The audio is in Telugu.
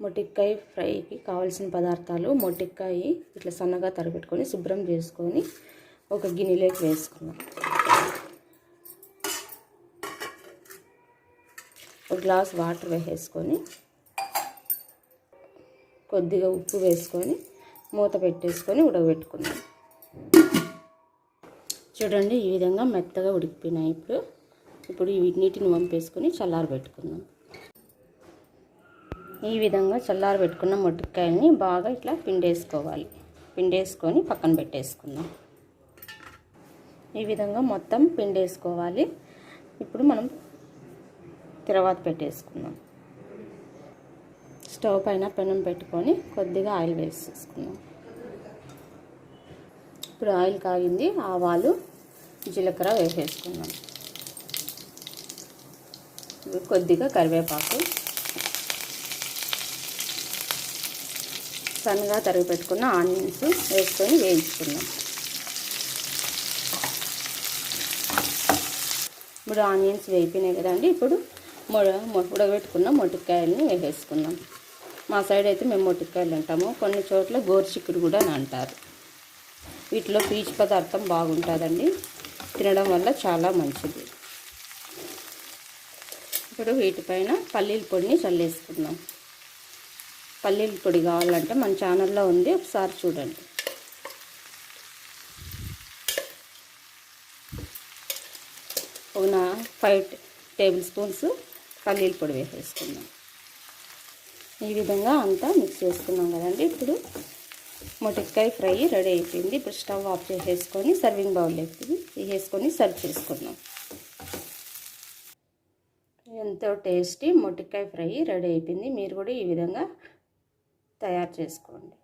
మొటిక్కాయ ఫ్రైకి కావాల్సిన పదార్థాలు మొటిక్కాయ ఇట్లా సన్నగా తరబెట్టుకొని శుభ్రం చేసుకొని ఒక గిన్నెలోకి వేసుకున్నాం ఒక గ్లాస్ వాటర్ వేసేసుకొని కొద్దిగా ఉప్పు వేసుకొని మూత పెట్టేసుకొని ఉడకబెట్టుకున్నాం చూడండి ఈ విధంగా మెత్తగా ఉడికిపోయినాయి ఇప్పుడు. ఇప్పుడు ఈ నీటిని వంపేసుకొని చల్లారబెట్టుకుందాం ఈ విధంగా చల్లారబెట్టుకున్న మొట్టికాయల్ని బాగా ఇట్లా పిండేసుకోవాలి. పిండేసుకొని పక్కన పెట్టేసుకుందాం. ఈ విధంగా మొత్తం పిండేసుకోవాలి. ఇప్పుడు మనం తర్వాత పెట్టేసుకుందాం. స్టవ్ పైన పెనం పెట్టుకొని కొద్దిగా ఆయిల్ వేసేసుకుందాం. ఇప్పుడు ఆయిల్ కాగింది ఆవాలు జీలకర్ర వేసేసుకుందాం. కొద్దిగా కరివేపాకు. సన్నగా తరిగి పెట్టుకున్న ఆనియన్స్ వేసుకొని వేయించుకుందాం. ఇప్పుడు ఆనియన్స్ వేయిపోయినాయి కదండి ఇప్పుడు మొడ ఉడకబెట్టుకున్న మొటికాయలని వేసేసుకుందాం. మా సైడ్ అయితే మేము మొటికాయలు అంటాము కొన్ని చోట్ల గోరుచిక్కుడు కూడా అని అంటారు. వీటిలో పీచు పదార్థం బాగుంటుందండి తినడం వల్ల చాలా మంచిది. ఇప్పుడు వీటిపైన పల్లీల పొడిని చల్లేసుకుందాం. పల్లీల పొడి కావాలంటే మన ఛానల్లో ఉంది ఒకసారి చూడండి. ఒక ఫైవ్ టేబుల్ స్పూన్స్ పల్లీల పొడి వేసేసుకుందాం. ఈ విధంగా అంతా మిక్స్ చేసుకున్నాం కదండి. ఇప్పుడు మొటికాయ ఫ్రై రెడీ అయిపోయింది. ఇప్పుడు స్టవ్ ఆఫ్ చేసేసుకొని సర్వింగ్ బౌల్లోకి వేసుకొని సర్వ్ చేసుకుందాం. ఎంతో టేస్టీ మొట్టికాయ ఫ్రై రెడీ అయిపోయింది. మీరు కూడా ఈ విధంగా తయారు చేసుకోండి.